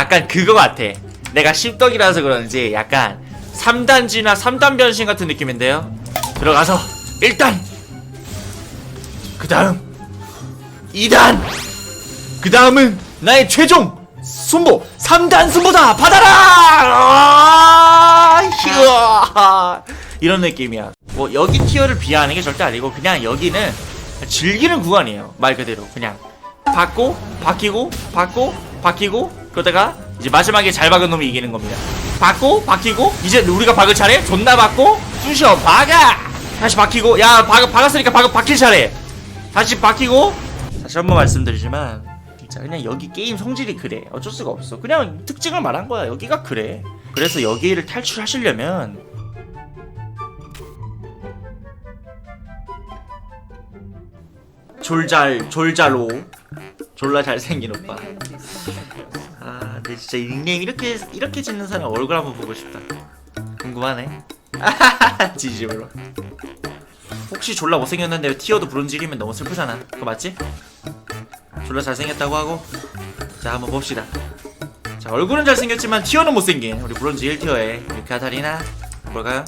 약간 그거 같아. 내가 십덕이라서 그런지 약간 3단지나 3단 변신 같은 느낌인데요. 들어가서 일단 그 다음 2단 그 다음은 나의 최종 순보 3단 순보다 받아라! 휴아! 이런 느낌이야. 뭐 여기 티어를 비하하는 게 절대 아니고 그냥 여기는 즐기는 구간이에요. 말 그대로 그냥 받고 바뀌고 받고 바뀌고 그러다가 이제 마지막에 잘 박은 놈이 이기는 겁니다. 받고 바뀌고 이제 우리가 박을 차례? 존나 받고 쑤셔 박아! 다시 바뀌고 야 박, 박았으니까 박, 바뀔 차례! 다시 바뀌고 다시 한 번 말씀드리지만 진짜 그냥 여기 게임 성질이 그래. 어쩔 수가 없어. 그냥 특징을 말한 거야. 여기가 그래. 그래서 여기를 탈출하시려면 졸잘 졸잘로 졸라 잘생긴 오빠. 아 근데 진짜 이 닉네임 이렇게 이렇게 짓는 사람 얼굴 한번 보고 싶다. 궁금하네. 진심으로. 혹시 졸라 못생겼는데 티어도 브론즈이면 너무 슬프잖아. 그거 맞지? 졸라 잘생겼다고 하고. 자 한번 봅시다. 자 얼굴은 잘생겼지만 티어는 못생긴 우리 브론즈 1티어의 우리 카타리나 볼까요?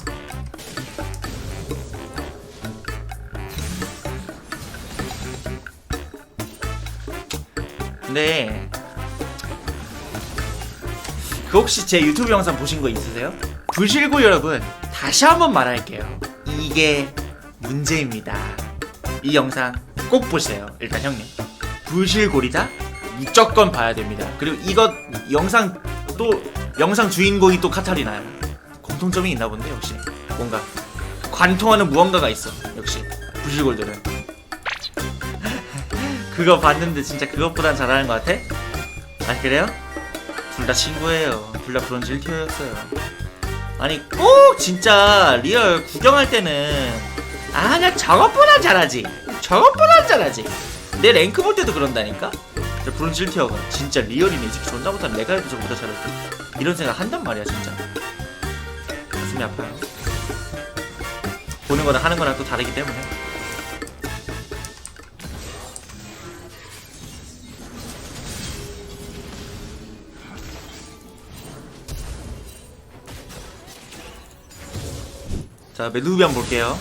근데 그 혹시 제 유튜브 영상 보신 거 있으세요? 부실고 여러분 다시 한번 말할게요. 이게 문제입니다. 이 영상 꼭 보세요 일단 형님. 부실골이다? 무조건 봐야 됩니다. 그리고 이것 영상 또 영상 주인공이 또 카타리나요. 공통점이 있나 본데 역시. 뭔가 관통하는 무언가가 있어 역시. 부실골들은 그거 봤는데 진짜 그것보단 잘하는 것 같아? 아 그래요? 둘 다 친구예요. 둘 다 브론즈 1티어였어요. 아니 꼭 진짜 리얼 구경할 때는 아 나 저것보단 잘하지. 저것보단 잘하지. 내 랭크 볼 때도 그런다니까. 저 브론즈 1티어가 진짜 리얼이네. 이 새끼 존나 못하면 내가 해도 저보다 잘할 때. 이런 생각 한단 말이야 진짜. 가슴이 아파요. 보는 거랑 하는 거랑 또 다르기 때문에. 자, 멜루비 한번 볼게요.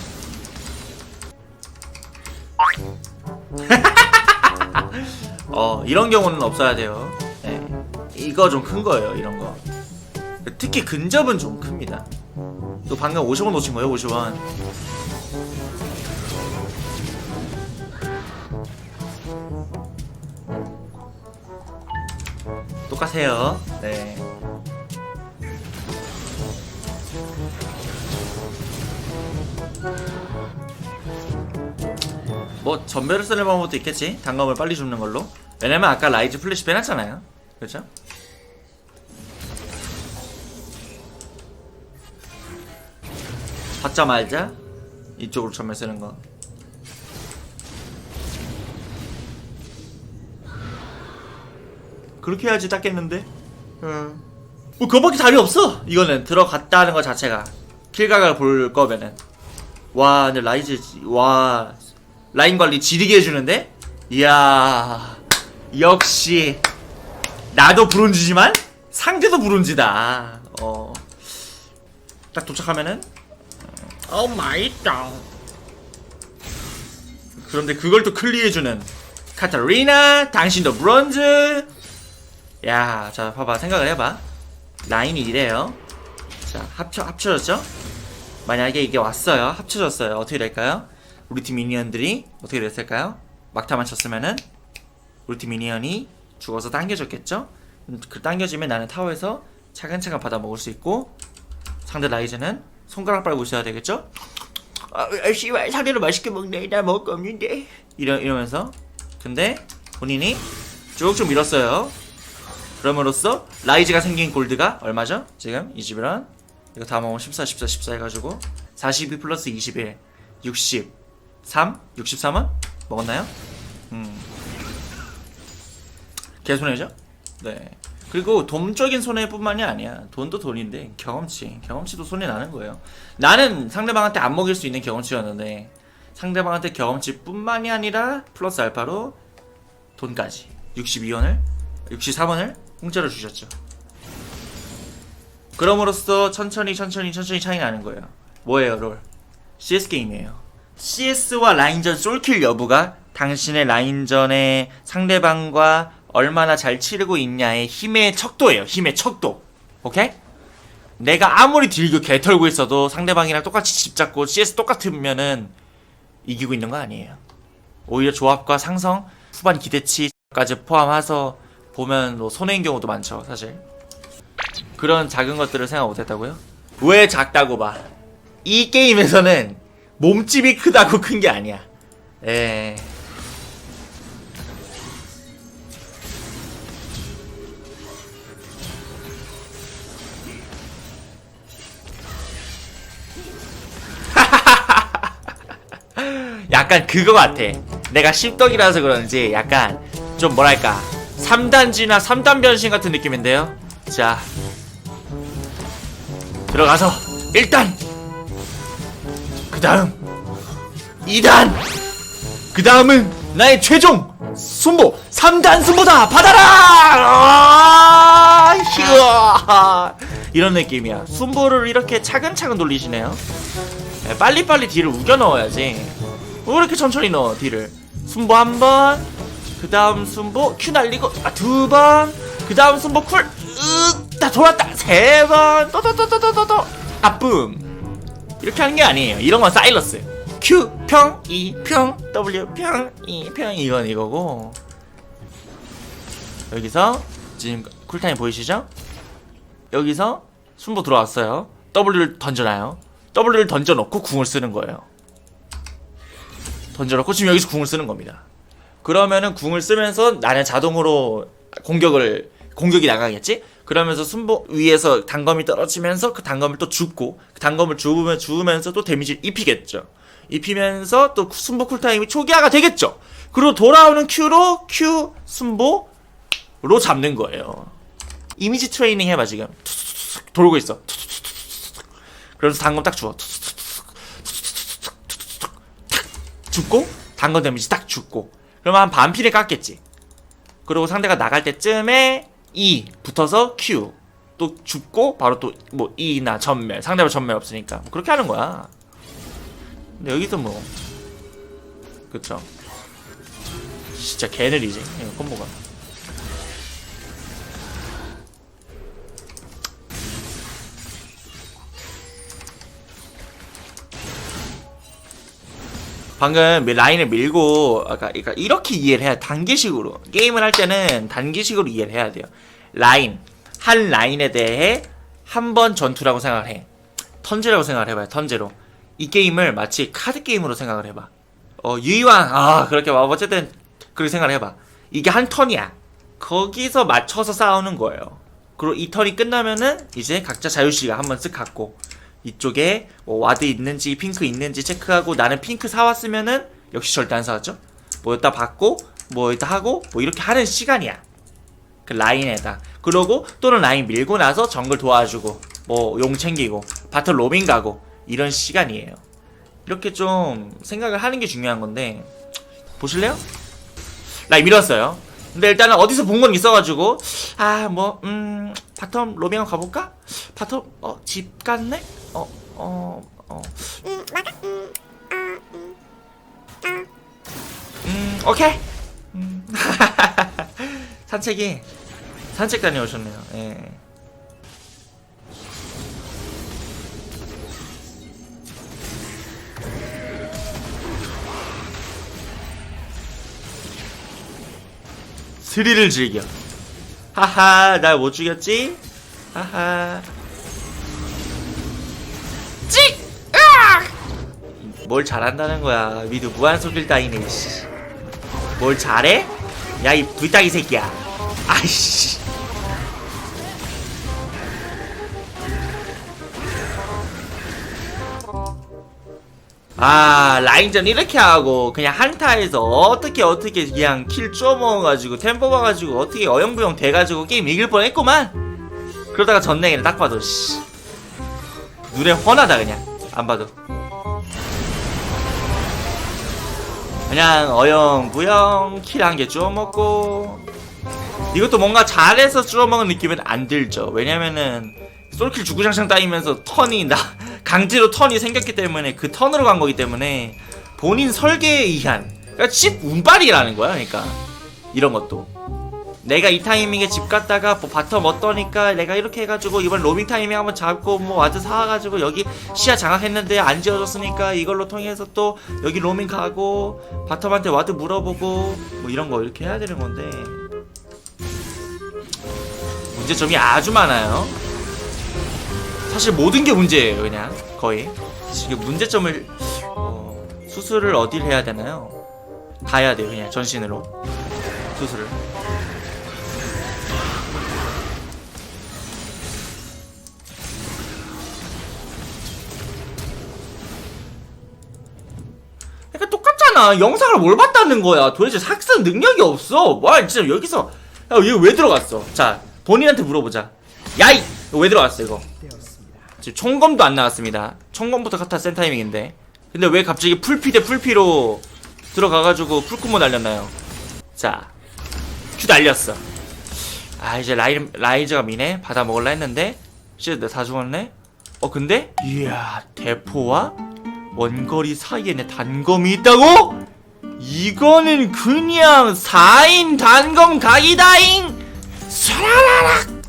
어, 이런 경우는 없어야 돼요. 네. 이거 좀 큰 거예요, 이런 거. 특히 근접은 좀 큽니다. 또 방금 50원 놓친 거예요, 50원. 똑같아요. 네. 뭐 전멸을 쓰는 방법도 있겠지. 단검을 빨리 줍는 걸로. 왜냐면 아까 라이즈 플래시 빼놨잖아요. 그렇죠? 받자 말자. 이쪽으로 전멸 쓰는 거. 그렇게 해야지 닦겠는데? 뭐 그거밖에 답이 없어! 이거는 들어갔다는 것 자체가. 킬각을 볼 거면은. 와 근데 라이즈 와 라인 관리 지리게 해주는데? 이야 역시. 나도 브론즈지만 상대도 브론즈다. 어 딱 도착하면은. 어 맛있다 그런데 그걸 또 클리어해주는 카타리나 당신도 브론즈. 야 자 봐봐. 생각을 해봐. 라인이 이래요. 자 합쳐 합쳐졌죠? 만약에 이게 왔어요. 합쳐졌어요. 어떻게 될까요 우리 팀 미니언들이 어떻게 됐을까요? 막타만 쳤으면은 우리 팀 미니언이 죽어서 당겨졌겠죠? 음, 그 당겨지면 나는 타워에서 차근차근 받아 먹을 수 있고 상대 라이즈는 손가락 빨고 있어야 되겠죠? 아, 아, 씨발 상대로 맛있게 먹네. 나 먹을 거 없는데. 이러, 이러면서. 근데 본인이 쭉쭉 밀었어요. 그럼으로써 라이즈가 생긴 골드가 얼마죠? 지금 21원. 이거 다 먹으면 14, 14, 14 해가지고 42 플러스 21 63? 63원? 먹었나요? 음 개손해죠? 네 그리고 돈적인 손해뿐만이 아니야 돈도 돈인데 경험치 경험치도 손해 나는 거예요 나는 상대방한테 안 먹일 수 있는 경험치였는데 상대방한테 경험치뿐만이 아니라 플러스 알파로 돈까지 62원을 63원을 공짜로 주셨죠 그럼으로써 천천히 천천히 천천히 차이 나는 거예요. 뭐예요, 롤? CS 게임이에요. CS와 라인전 솔킬 여부가 당신의 라인전의 상대방과 얼마나 잘 치르고 있냐의 힘의 척도예요. 힘의 척도. 오케이? 내가 아무리 딜교 개 털고 있어도 상대방이랑 똑같이 집 잡고 CS 똑같으면은 이기고 있는 거 아니에요. 오히려 조합과 상성, 후반 기대치까지 포함해서 보면 뭐 손해인 경우도 많죠, 사실. 그런 작은 것들을 생각 못 했다고요? 왜 작다고 봐? 이 게임에서는 몸집이 크다고 큰 게 아니야. 에. 약간 그거 같아. 내가 씹덕이라서 그런지 약간 좀 뭐랄까 3단지나 3단 변신 같은 느낌인데요. 자 들어가서 1단 그 다음 2단. 그 다음은 나의 최종 순보 3단 순보다 받아라! 아. 이런 느낌이야. 순보를 이렇게 차근차근 돌리시네요. 네, 빨리빨리 딜을 우겨 넣어야지. 왜 이렇게 천천히 넣어 딜을? 순보 한번 그 다음 순보 큐 날리고 아 두번그 다음 순보 쿨으다 돌았다. 세번 또 또 또 또 또또 아쁨 이렇게 하는 게 아니에요 이런 건 사일러스 Q 평 E 평 W 평 E 평 이건 이거고 여기서 지금 쿨타임 보이시죠? 여기서 순보 들어왔어요 W를 던져놔요 W를 던져놓고 궁을 쓰는 거예요 던져놓고 지금 여기서 궁을 쓰는 겁니다. 그러면은 궁을 쓰면서 나는 자동으로 공격을 공격이 나가겠지? 그러면서 순보 위에서 단검이 떨어지면서 그 단검을 또 죽고 그 단검을 죽으면 죽으면서 또 데미지를 입히겠죠. 입히면서 또 순보 쿨타임이 초기화가 되겠죠. 그리고 돌아오는 Q로 Q 순보로 잡는 거예요. 이미지 트레이닝 해봐 지금 돌고 있어. 그래서 단검 딱 주워. 죽고 단건 데미지 딱 죽고 그러면 한 반피를 깎겠지 그리고 상대가 나갈 때쯤에 E 붙어서 Q. 또 죽고 바로 또 뭐 E나 전멸 상대방 전멸 없으니까. 뭐 그렇게 하는 거야. 근데 여기서 뭐. 그쵸. 진짜 이거 콤보가 방금 라인을 밀고 그러니까 이렇게 이해를 해야 단계식으로 게임을 할 때는 단계식으로 이해를 해야 돼요. 라인 한 라인에 대해 한 번 전투라고 생각을 해. 턴제라고 생각을 해봐요. 턴제로 이 게임을 마치 카드 게임으로 생각을 해봐. 어 유이왕 아 그렇게 와 어쨌든 그렇게 생각을 해봐. 이게 한 턴이야. 거기서 맞춰서 싸우는 거예요. 그리고 이 턴이 끝나면은 이제 각자 자유시간 한번 쓱 갖고 이쪽에 뭐 와드 있는지 핑크 있는지 체크하고 나는 핑크 사왔으면은 역시 절대 안 사왔죠. 뭐 여기다 받고 뭐 여기다 하고 뭐 이렇게 하는 시간이야. 그 라인에다. 그러고 또는 라인 밀고 나서 정글 도와주고 뭐 용 챙기고 바텀 로밍 가고 이런 시간이에요. 이렇게 좀 생각을 하는 게 중요한 건데 보실래요? 라인 밀었어요. 근데 일단은 어디서 본 건 있어가지고 아 뭐 음 바텀 로밍 가볼까? 바텀 어집 갔네? 어 어 어 음, 맞아. 음, 아, 음, 아. 음, 오케이. 음. 산책이 산책 다녀오셨네요. 예. 스릴을 즐겨. 하하, 날 못 죽였지? 하하. 뭘 잘한다는 거야. 미드 무한 속일 따이네, 씨. 뭘 잘해? 야, 이 불닭이 새끼야. 아이씨. 아, 라인전 이렇게 하고, 그냥 한타에서 어떻게 어떻게 그냥 킬 쪼먹어가지고, 템po 봐가지고, 어떻게 어영부영 돼가지고 게임 이길 뻔 했구만. 그러다가 전냉이를 딱 봐도, 씨. 눈에 훤하다, 그냥. 안 봐도. 그냥 어영부영 킬 한 개 주워 먹고. 이것도 뭔가 잘해서 주워 먹은 느낌은 안 들죠. 왜냐면은 솔킬 주구장창 따이면서 턴이 나 강제로 턴이 생겼기 때문에 그 턴으로 간 거기 때문에 본인 설계에 의한 그러니까 집 운빨이라는 거야 그러니까. 이런 것도 내가 이 타이밍에 집 갔다가 뭐 바텀 어떠니까 내가 이렇게 해가지고 이번 로밍 타이밍 한번 잡고 뭐 와드 사와가지고 여기 시야 장악했는데 안 지어졌으니까 이걸로 통해서 또 여기 로밍 가고 바텀한테 와드 물어보고 뭐 이런 거 이렇게 해야 되는 건데. 문제점이 아주 많아요. 사실 모든 게 문제예요 그냥. 거의. 지금 문제점을 어, 수술을 어딜 해야 되나요? 다 해야 돼요 그냥 전신으로. 수술을 똑같잖아. 영상을 뭘 봤다는 거야. 도대체 학습 능력이 없어. 와, 진짜 여기서 야, 이거 왜 들어갔어? 자, 본인한테 물어보자. 야이, 왜 들어갔어 이거? 지금 총검도 안 나왔습니다. 총검부터 카타 센 타이밍인데. 근데 왜 갑자기 풀피 대 풀피로 들어가가지고 풀콤보 날렸나요? 자, 큐 날렸어. 아 이제 라이 라이즈가 미네 받아 먹을라 했는데 씨, 다 죽었네. 어 근데 이야 대포와 원거리 사이에는 단검이 있다고? 이거는 그냥 4인 단검 각이다잉! 쏴라라락!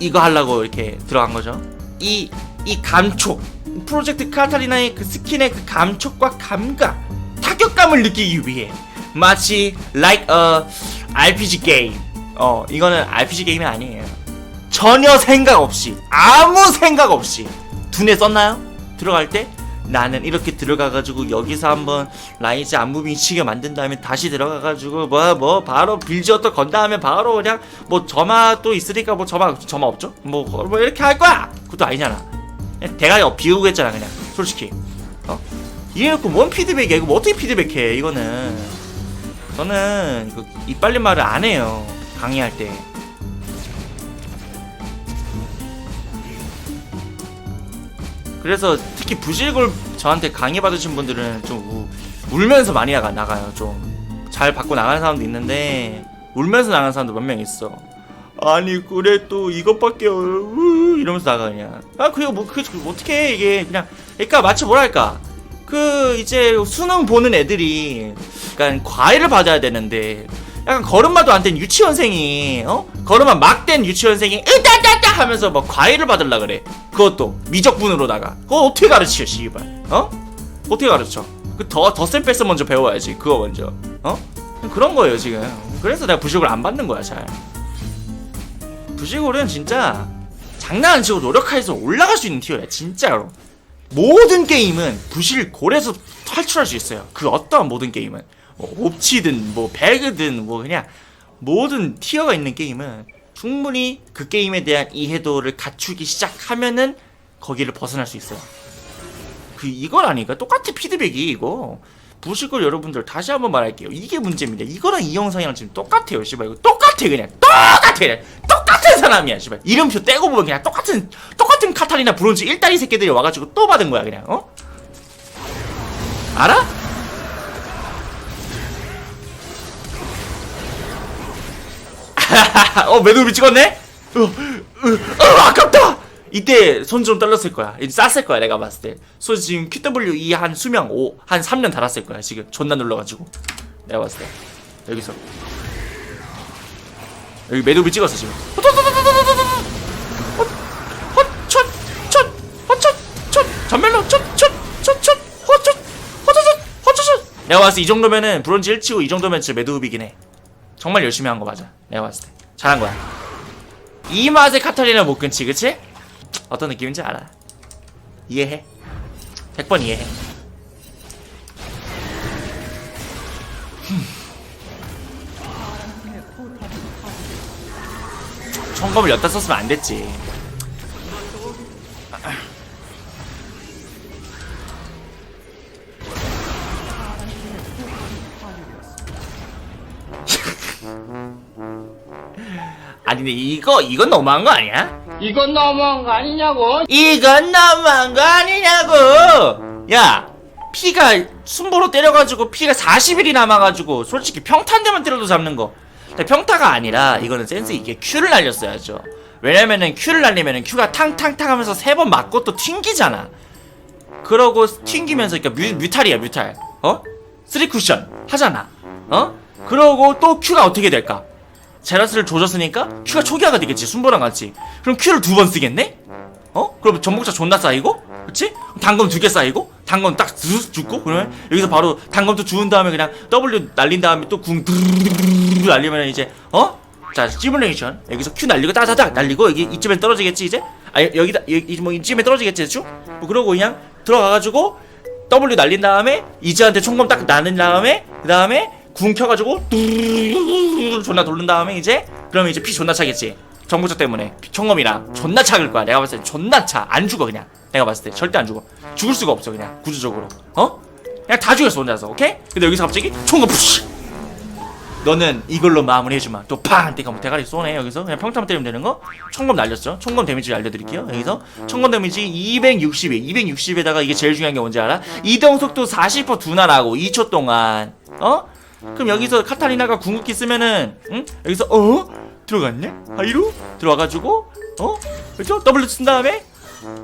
이거 하려고 이렇게 들어간 거죠. 이, 이 감촉. 프로젝트 카타리나의 그 스킨의 그 감촉과 감각, 타격감을 느끼기 위해 마치 like a RPG 게임. 어, 이거는 RPG 게임이 아니에요. 전혀 생각 없이, 아무 생각 없이 두뇌 썼나요? 들어갈 때 나는 이렇게 들어가가지고 여기서 한번 라이즈 안무 미치게 만든 다음에 다시 들어가가지고 뭐뭐 바로 빌지어터 건 다음에 바로 그냥 뭐 점화 또 있으니까 뭐 점화 점화 없죠? 뭐, 뭐 이렇게 할 거야? 그것도 아니잖아. 대가리 비우고 했잖아 그냥 솔직히. 어? 이해놓고 뭔 피드백이야 이거 뭐 어떻게 피드백해 이거는 저는 이거 이빨린 말을 안 해요 강의할 때. 그래서 특히 부실골 저한테 강의 받으신 분들은 좀 우, 울면서 많이 나가, 나가요. 좀 잘 받고 나가는 사람도 있는데 울면서 나가는 사람도 몇 명 있어. 아니 그래 또 이것밖에 어, 우, 이러면서 나가 그냥. 아 그게 뭐 그게 어떻게 해 이게. 그냥 그러니까 마치 뭐랄까? 그 이제 수능 보는 애들이 그러니까 과외를 받아야 되는데 약간 걸음마도 안 된 유치원생이 어? 걸음마 막 된 유치원생이 으따따따 하면서 뭐 과외를 받으려 그래. 그것도 미적분으로다가. 그거 어떻게 가르쳐 씨발. 어? 어떻게 가르쳐? 그더 덧셈 뺄서 먼저 배워야지 그거 먼저. 어? 그런 거예요 지금. 그래서 내가 부식을 안 받는 거야 잘. 부식골은 진짜 장난 안 치고 노력해서 올라갈 수 있는 티어야 진짜로 모든 게임은 부실 골에서 탈출할 수 있어요. 그 어떠한 모든 게임은 뭐 옵치든 뭐 배그든 뭐 그냥 모든 티어가 있는 게임은 충분히 그 게임에 대한 이해도를 갖추기 시작하면은 거기를 벗어날 수 있어요. 그 이건 아니까 똑같아 피드백이 이거 부실골 여러분들 다시 한번 말할게요. 이게 문제입니다. 이거랑 이 영상이랑 지금 똑같아요. 씨발 이거 똑같아 그냥 똑같아 그냥 똑같은 사람이야. 씨발 이름표 떼고 보면 그냥 똑같은 똑같은 카타리나 브론즈 1다리 새끼들이 와가지고 또 받은 거야 그냥 어? 알아? 어 매듭이 찍었네? 어, 어, 어, 아깝다! 이때 손 좀 떨렸을 거야. 이제 쌌을 거야, 내가 봤을 때. 손 지금 QWE 한 수명 5, 한 3년 달았을 거야, 지금. 존나 눌러가지고. 내가 봤을 때. 여기서. 여기 매듭이 찍었어, 지금. 헛, 첫, 헛첫, 첫, 전멸로, 헛첫. 내가 봤을 때 이 정도면은 브론즈 1 치고 이 정도면 진짜 매듭이긴 해. 정말 열심히 한 거 맞아. 내가 봤을 때. 잘한 거야. 이 맛에 카타리나 못 끊지, 그치? 어떤 느낌인지 알아. 이해해. 100번 이해해. 청검을 엿다 썼으면 안 됐지. 근데 이거 이건 너무한 거 아니야? 이건 너무한 거 아니냐고? 이건 너무한 거 아니냐고 야 피가 순보로 때려가지고 피가 40일이 남아가지고 솔직히 평탄 되만 때려도 잡는 거 근데 평타가 아니라 이거는 센스 있게 큐를 날렸어야죠 왜냐면은 Q를 날리면은 Q가 탕탕탕 하면서 세 번 맞고 또 튕기잖아. 그러고 튕기면서 그러니까 뮤, 뮤탈이야 뮤탈. 어? 쓰리 쿠션 하잖아. 어? 그러고 또 Q가 어떻게 될까? 제라스를 조졌으니까 Q가 초기화가 되겠지 순보랑 같이. 그럼 Q를 두 번 쓰겠네? 어? 그럼 전복자 존나 쌓이고, 그렇지? 단검 두 개 쌓이고, 단검 딱쓱 죽고, 그러면 여기서 바로 단검도 주운 다음에 그냥 W 날린 다음에 또궁 날리면 이제 어? 자 시뮬레이션 여기서 Q 날리고 따다닥 날리고 여기 이쯤에 떨어지겠지 이제? 아 여- 여기다 여기 뭐 이쯤에 떨어지겠지 대충? 뭐 그러고 그냥 들어가가지고 W 날린 다음에 이즈한테 총검 딱 나는 다음에 그 다음에 궁 켜가지고 뚜루루루루 존나 돌린 다음에 이제 그러면 이제 피 존나 차겠지 정보자 때문에 피- 총검이랑 존나 차을 거야 내가 봤을 때 존나 차안 죽어 그냥 내가 봤을 때 절대 안 죽어 죽을 수가 없어 그냥 구조적으로 어? 그냥 다 죽였어 혼자서 오케이? 근데 여기서 갑자기 총검 푸시 너는 이걸로 마무리 해주마 또팡 때가 뭐 대가리 쏘네 여기서 그냥 평타만 때리면 되는 거 총검 날렸죠 총검 데미지 알려드릴게요 여기서 총검 데미지 260에 260에다가 이게 제일 중요한 게 뭔지 알아? 이동 속도 40% 둔화라고 2초 동안 어? 그럼 여기서 카타리나가 궁극기 쓰면은 응? 여기서 어? 들어갔네? 하이로? 들어와가지고 어? 그렇죠? W 쓴 다음에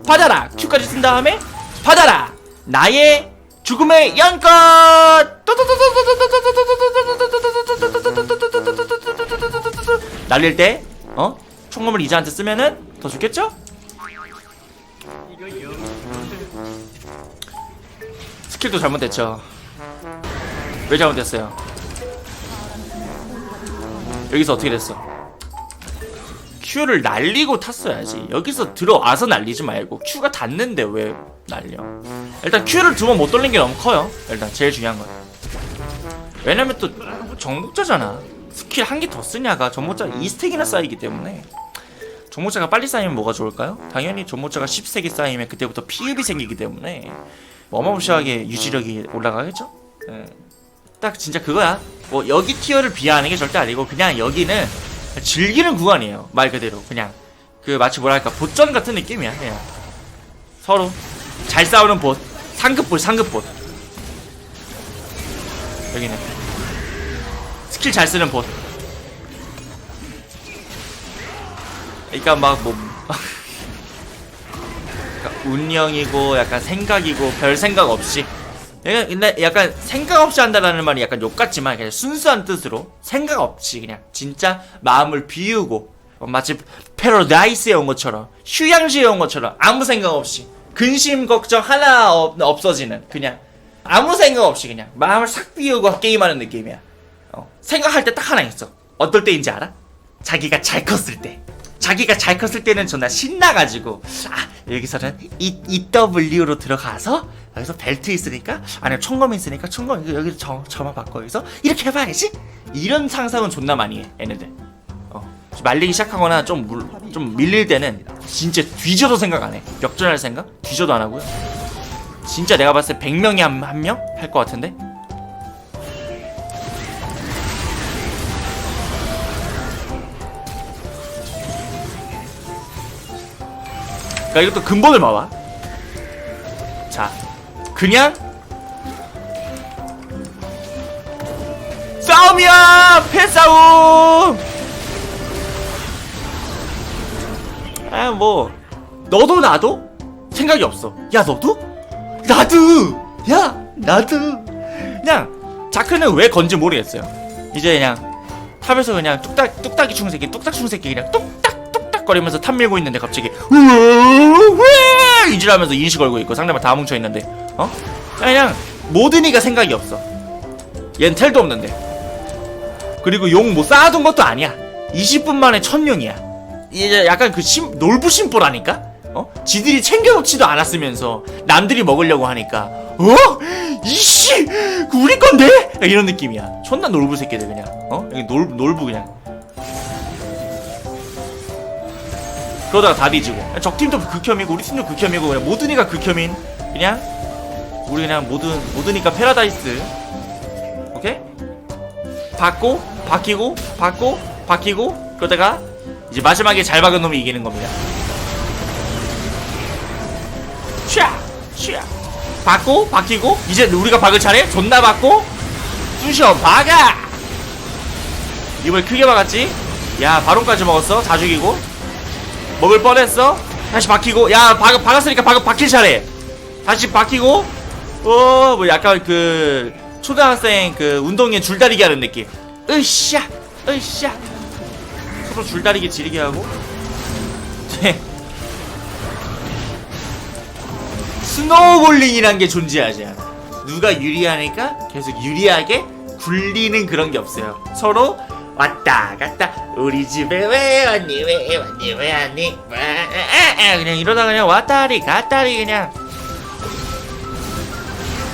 받아라 Q까지 쓴 다음에 받아라 나의 죽음의 연꽃 날릴 때 어? 총검을 이자한테 쓰면은 더 좋겠죠? 스킬도 잘못됐죠 왜 잘못됐어요? 여기서 어떻게 됐어? Q를 날리고 탔어야지. 여기서 들어와서 날리지 말고 Q가 닿는데 왜 날려? 일단 Q를 두 번 못 돌린 게 너무 커요. 일단 제일 중요한 건. 왜냐면 또 정복자잖아. 스킬 한 개 더 쓰냐가 정복자 2스택이나 쌓이기 때문에 정복자가 빨리 쌓이면 뭐가 좋을까요? 당연히 정복자가 10스택이 쌓이면 그때부터 피흡이 생기기 때문에 어마무시하게 유지력이 올라가겠죠? 예. 딱 진짜 그거야. 뭐 여기 티어를 비하하는 게 절대 아니고 그냥 여기는 즐기는 구간이에요. 말 그대로 그냥 그 마치 뭐랄까 보전 같은 느낌이야. 그냥 서로 잘 싸우는 봇, 상급 봇, 상급 봇. 여기는 스킬 잘 쓰는 봇. 그러니까 막 뭐 운영이고 약간 생각이고 별 생각 없이 약간, 근데 약간 생각 없이 한다라는 말이 약간 욕 같지만 그냥 순수한 뜻으로 생각 없이 그냥 진짜 마음을 비우고 어, 마치 패러다이스에 온 것처럼 휴양지에 온 것처럼 아무 생각 없이 근심 걱정 하나 없, 없어지는 그냥 아무 생각 없이 그냥 마음을 싹 비우고 게임하는 느낌이야. 어, 생각할 때 딱 하나 있어. 어떨 때인지 알아? 자기가 잘 컸을 때 자기가 잘 컸을 때는 존나 신나가지고 아 여기서는 이, EW로 들어가서 여기서 벨트 있으니까 안에 총검 있으니까 총검 여기서 저, 저만 바꿔 여기서 이렇게 해봐야지. 이런 상상은 존나 많이 해 얘네들. 어 말리기 시작하거나 좀, 물, 좀 밀릴 때는 진짜 뒤져도 생각 안해. 역전할 생각? 뒤져도 안 하고요? 진짜 내가 봤을 때 100명이 한, 한 명? 할 것 같은데 그러니까 이것도 근본을 봐봐. 자, 그냥 싸움이야! 패싸움! 아, 뭐, 너도 나도 생각이 없어. 야, 너도? 나도! 야, 나도! 그냥, 자크는 왜 건지 모르겠어요. 이제 그냥, 탑에서 그냥 뚝딱, 뚝딱이 충새끼, 뚝딱 충새끼 그냥 뚝 딱, 뚝딱거리면서 탑 밀고 있는데 갑자기, 우와, 이질하면서 인식 걸고 있고 상대방 다 뭉쳐 있는데, 어? 그냥, 모든 이가 생각이 없어. 얜 텔도 없는데. 그리고 용 뭐 쌓아둔 것도 아니야. 20분 만에 천용이야. 이제 약간 그 심, 놀부심보라니까? 어? 지들이 챙겨놓지도 않았으면서 남들이 먹으려고 하니까 어? 이씨! 그 우리 건데? 이런 느낌이야. 존나 놀부 새끼들 그냥. 어? 여기 놀, 놀부 그냥. 그러다가 다 뒤지고. 적팀도 극혐이고 우리 팀도 극혐이고 그냥 모든 이가 극혐인 그냥 우리 그냥 모든 모든이가 패러다이스. 오케이? 받고 바뀌고 받고 바뀌고 그러다가 이제 마지막에 잘 박은 놈이 이기는 겁니다. 샤! 샤! 받고 바뀌고 이제 우리가 박을 차례 존나 받고 쑤셔 박아! 이번에 크게 박았지? 야 바론까지 먹었어 다 죽이고 먹을 뻔했어? 다시 박히고. 야 박, 박았으니까 박, 박힐 차례. 다시 박히고. 어 뭐 약간 그 초등학생 그 운동회 줄다리기 하는 느낌. 으쌰 으쌰. 서로 줄다리기 지리게 하고. 네. 스노우볼링이란 게 존재하지 않아. 누가 유리하니까 계속 유리하게 굴리는 그런 게 없어요. 서로 왔다 갔다 우리 집에 왜 왔니 왜 왔니 왜 왔니 와, 아, 아, 그냥 이러다 그냥 왔다리 갔다리 그냥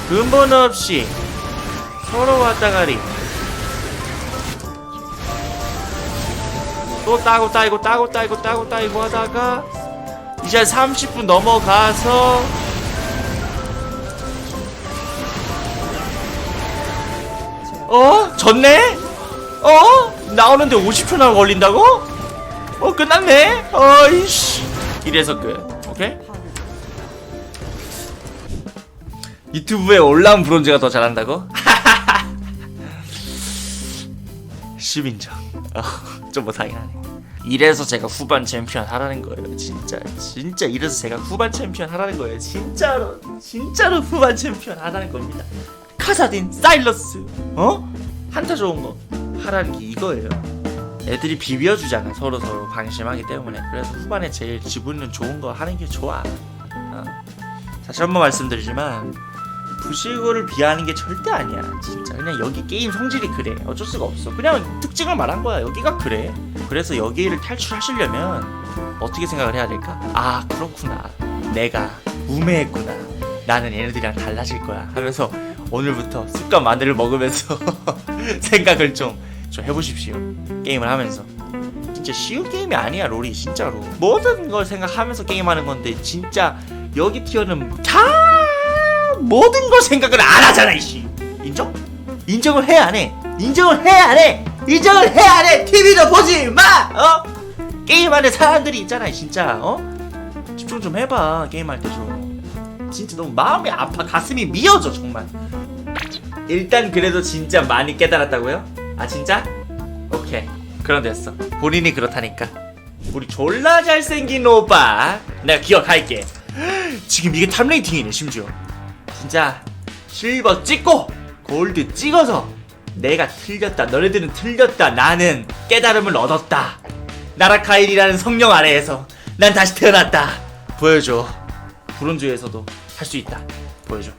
근본 없이 서로 왔다가리 또 따고 따이고 따고 따이고 따고 따이고 하다가 이제 30분 넘어가서 어? 졌네? 어? 나오는데 50초나 걸린다고? 어 끝났네? 어이씨 이래서 끝 오케이? 유튜브에 올라온 브론즈가 더 잘한다고? 10인정 어, 좀 못하긴 하네 이래서 제가 후반 챔피언 하라는 거예요 진짜 진짜 이래서 제가 후반 챔피언 하라는 거예요 진짜로 진짜로 후반 챔피언 하라는 겁니다 카사딘 사일러스 어? 한타 좋은 거 하라는 게 이거예요. 애들이 비벼주잖아 서로 서로 방심하기 때문에. 그래서 후반에 제일 지분은 좋은 거 하는 게 좋아. 어. 다시 한 번 말씀드리지만 부시고를 비하하는 게 절대 아니야 진짜. 그냥 여기 게임 성질이 그래. 어쩔 수가 없어. 그냥 특징을 말한 거야. 여기가 그래. 그래서 여기를 탈출하시려면 어떻게 생각을 해야 될까? 아 그렇구나. 내가 우매했구나. 나는 얘네들이랑 달라질 거야 하면서 오늘부터 습관 마늘을 먹으면서 생각을 좀, 좀 해보십시오 게임을 하면서 진짜 쉬운 게임이 아니야 롤이 진짜로 모든 걸 생각하면서 게임하는 건데 진짜 여기 티어는 다 모든 걸 생각을 안 하잖아 이씨 인정? 인정을 해 안 해? 인정을 해 안 해? 인정을 해 안 해? TV도 보지 마! 어? 게임하는 사람들이 있잖아 진짜 어? 집중 좀 해봐 게임할 때 좀 진짜 너무 마음이 아파 가슴이 미어져 정말 일단 그래도 진짜 많이 깨달았다고요? 아 진짜? 오케이. 그럼 됐어. 본인이 그렇다니까. 우리 졸라 잘생긴 오빠. 내가 기억할게. 지금 이게 탑레이팅이네 심지어. 진짜 실버 찍고 골드 찍어서 내가 틀렸다 너네들은 틀렸다 나는 깨달음을 얻었다. 나라카일이라는 성령 아래에서 난 다시 태어났다. 보여줘. 브론즈에서도 할 수 있다. 보여줘